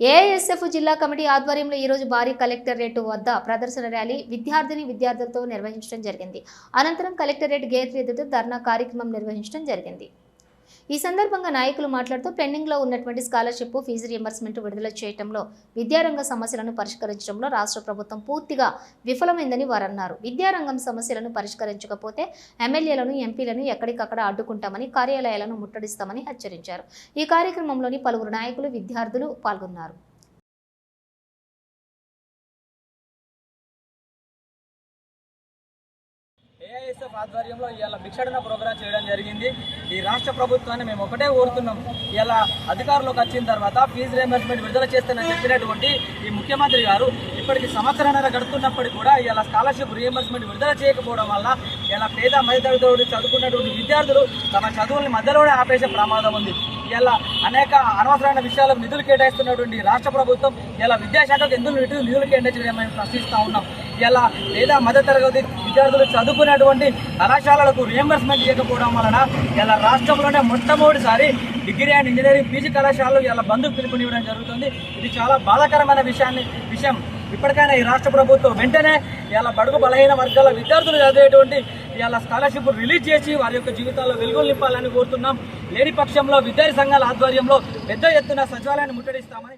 ASF జిల్లా committee ఆధ్వర్యంలో ఈరోజు భారీ కలెక్టరేట్ వద్ద ప్రదర్శన ర్యాలీ విద్యార్థిని విద్యార్థులతో నిర్వహించడం జరిగింది. అనంతరం కలెక్టరేట్ గేట్ ఎదుట ధర్నా కార్యక్రమం నిర్వహించడం జరిగింది. ఈ సందర్భంగా నాయకులు మాట్లాడుతూ పెండింగ్లో ఉన్నటువంటి స్కాలర్షిప్ ఫీజు రియంబర్స్మెంట్ విడుదల చేయడంలో విద్యారంగ సమస్యలను పరిష్కరించడంలో రాష్ట్ర ప్రభుత్వం పూర్తిగా విఫలమైందని వారు అన్నారు విద్యారంగం సమస్యలను పరిష్కరించకపోతే ఎమ్మెల్యేలను ఎంపీలను ఎక్కడికక్కడ అడ్డుకుంటామని కార్యాలయాలను ముట్టడిస్తామని హెచ్చరించారు. ఈ కార్యక్రమంలోని పలువురు నాయకులు విద్యార్థులు పాల్గొన్నారు. ఏఐఎస్ఎఫ్ ఆధ్వర్యంలో ఇవాళ భిక్షాటన ప్రోగ్రాం చేయడం జరిగింది. ఈ రాష్ట్ర ప్రభుత్వాన్ని మేము ఒకటే కోరుతున్నాం. ఇలా అధికారంలోకి వచ్చిన తర్వాత ఫీజు రియంబర్స్మెంట్ విడుదల చేస్తానని చెప్పినటువంటి ఈ ముఖ్యమంత్రి గారు ఇప్పటికి సంవత్సరాన్నర గడుతున్నప్పటికీ కూడా ఇలా స్కాలర్షిప్ రియంబర్స్మెంట్ విడుదల చేయకపోవడం వల్ల ఇలా పేద మధ్యతరగతి చదువుకున్నటువంటి విద్యార్థులు తమ చదువుల్ని మధ్యలోనే ఆపేసే ప్రమాదం ఉంది. ఇలా అనేక అనవసరమైన విషయాలకు నిధులు కేటాయిస్తున్నటువంటి రాష్ట్ర ప్రభుత్వం ఇలా విద్యాశాఖకు ఎందుకు నిధులు నిధులు కేటాయించడం మేము ప్రశ్నిస్తూ ఉన్నాం. ఇలా పేద మధ్యతరగతి విద్యార్థులు చదువుకునేటువంటి కళాశాలలకు రియంబర్స్మెంట్ చేయకపోవడం వలన ఇలా రాష్ట్రంలోనే మొట్టమొదటిసారి డిగ్రీ అండ్ ఇంజనీరింగ్ పీజీ కళాశాలలు ఇలా బంధుకు పిలుపునివ్వడం జరుగుతుంది. ఇది చాలా బాధాకరమైన విషయాన్ని విషయం. ఇప్పటికైనా ఈ రాష్ట్ర ప్రభుత్వం వెంటనే ఇలా బడుగు బలహీన వర్గాల విద్యార్థులు చదివేటువంటి ఇలా స్కాలర్షిప్ రిలీజ్ చేసి వారి యొక్క జీవితాల్లో వెలుగులు నింపాలని కోరుతున్నాం. లేని పక్షంలో విద్యార్థి సంఘాల ఆధ్వర్యంలో పెద్ద ఎత్తున సచివాలయాన్ని ముట్టడిస్తామని